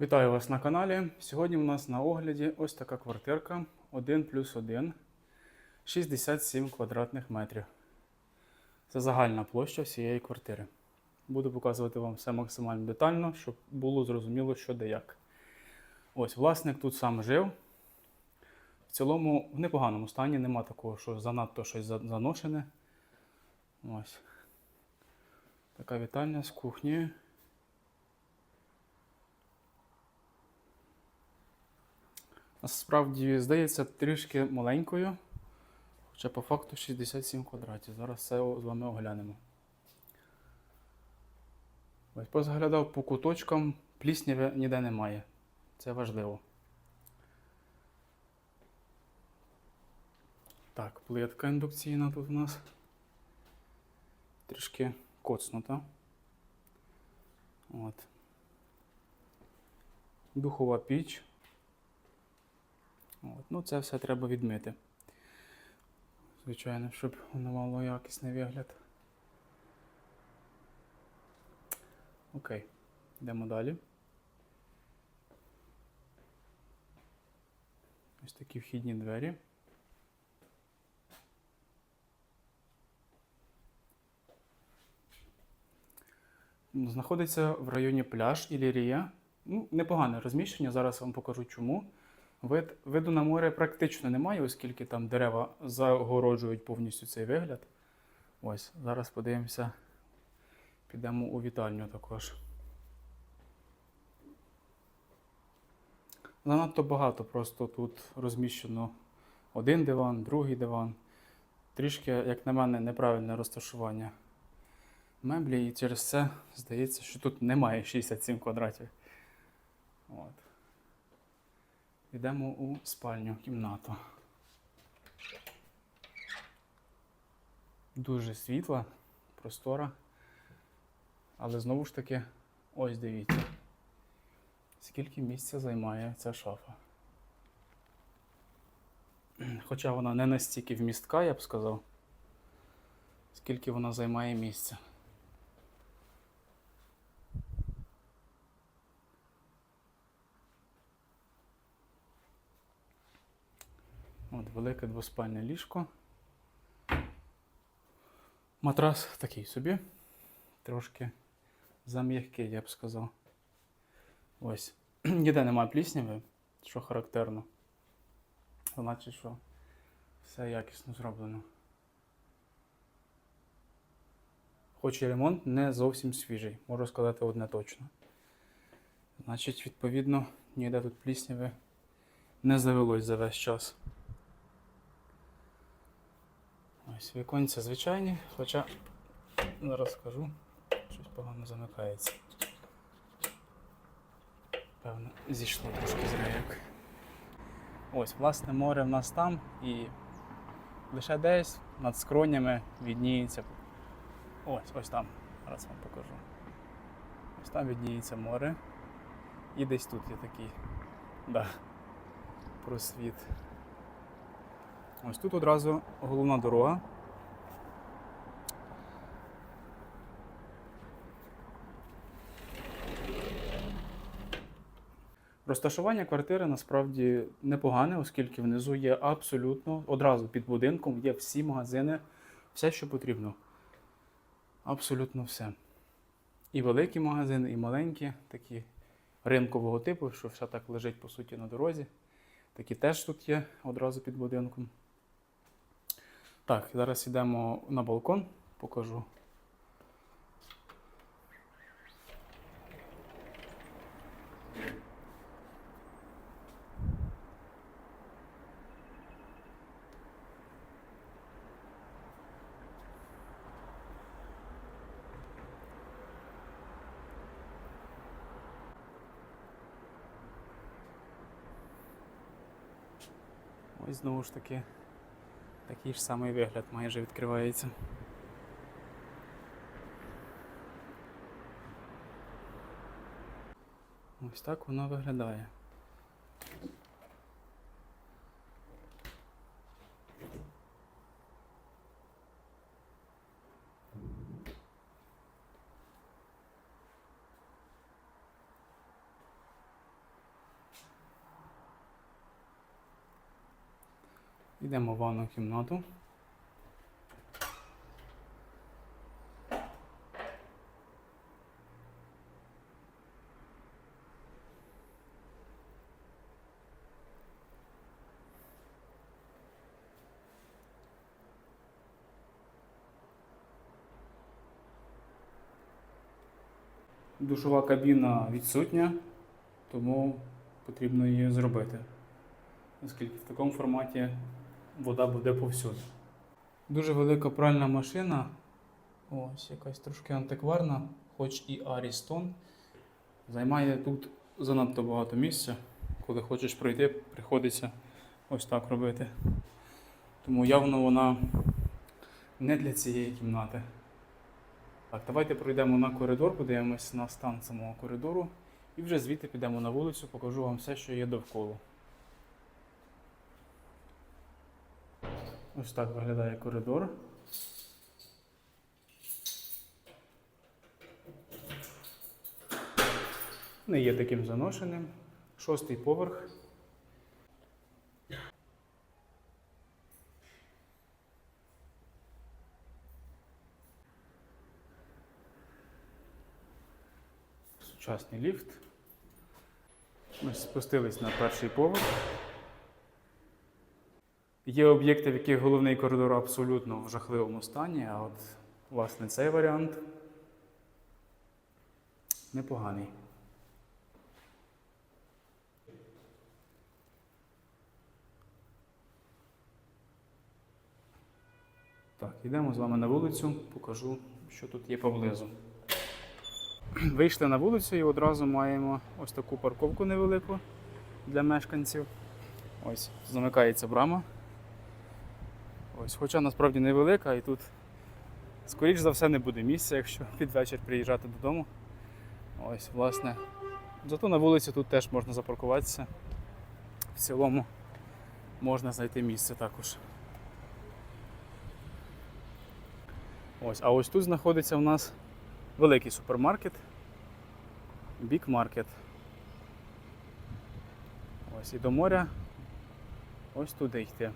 Вітаю вас на каналі. Сьогодні у нас на огляді ось така квартирка 1 плюс 1, 67 квадратних метрів. Це загальна площа всієї квартири. Буду показувати вам все максимально детально, щоб було зрозуміло, що де як. Ось, власник тут сам жив. В цілому в непоганому стані, нема такого, що занадто щось заношене. Ось. Така вітальня з кухнею. Насправді, здається, трішки маленькою, хоча по факту 67 квадратів. Зараз все з вами оглянемо. Ось позаглядав по куточкам, плісняви ніде немає. Це важливо. Так, плитка індукційна тут у нас. Трішки коцнута. От. Духова піч. От. Ну, це все треба відмити. Звичайно, щоб воно мало якісний вигляд. Окей, йдемо далі. Ось такі вхідні двері. Знаходиться в районі пляж Ілірія. Ну, непогане розміщення, зараз вам покажу чому. Вид, виду на море практично немає, оскільки там дерева загороджують повністю цей вигляд. Ось, зараз подивимося, підемо у вітальню також. Занадто багато, просто тут розміщено один диван, другий диван. Трішки, як на мене, неправильне розташування меблі, і через це здається, що тут немає 67 квадратів. От. Йдемо у спальню кімнату. Дуже світла, простора. Але знову ж таки, ось дивіться, скільки місця займає ця шафа. Хоча вона не настільки вмістка, я б сказав, скільки вона займає місця. От, велике двоспальне ліжко. Матрас такий собі. Трошки зам'який, я б сказав. Ось. Ніде немає плісняви, що характерно. Значить, що все якісно зроблено. Хоч і ремонт не зовсім свіжий, можу сказати одне точно. Значить, відповідно, ніде тут плісняви не завелось за весь час. Ось віконця звичайні, хоча зараз скажу, щось погано замикається. Певно, зійшло трошки з рейок. Ось, власне, море в нас там і лише десь над скронями відніється. Ось, ось там. Зараз вам покажу. Ось там відніється море. І десь тут є такий да, просвіт. Ось тут одразу головна дорога. Розташування квартири насправді непогане, оскільки внизу є абсолютно одразу під будинком є всі магазини, все, що потрібно. Абсолютно все. І великі магазини, і маленькі, такі ринкового типу, що все так лежить по суті на дорозі. Такі теж тут є одразу під будинком. Так, зараз йдемо на балкон, покажу. Ось знову ж таки такий ж самий вигляд майже відкривається. Ось так воно виглядає. Йдемо в ванну кімнату. Душова кабіна відсутня, тому потрібно її зробити. Оскільки в такому форматі вода буде повсюди. Дуже велика пральна машина. Ось якась трошки антикварна, хоч і Арістон. Займає тут занадто багато місця. Коли хочеш пройти, приходиться ось так робити. Тому явно вона не для цієї кімнати. Так, давайте пройдемо на коридор, подивимось на стан самого коридору. І вже звідти підемо на вулицю, покажу вам все, що є довкола. Ось так виглядає коридор. Не є таким заношеним. Шостий поверх. Сучасний ліфт. Ми спустились на перший поверх. Є об'єкти, в яких головний коридор абсолютно в жахливому стані, а от, власне, цей варіант непоганий. Так, йдемо з вами на вулицю, покажу, що тут є поблизу. Вийшли на вулицю і одразу маємо ось таку парковку невелику для мешканців. Ось замикається брама. Ось, хоча насправді невелика, і тут, скоріш за все, не буде місця, якщо під вечір приїжджати додому. Ось, власне. Зато на вулиці тут теж можна запаркуватися. В цілому можна знайти місце також. Ось, а ось тут знаходиться у нас великий супермаркет. Market. Ось і до моря ось туди йти.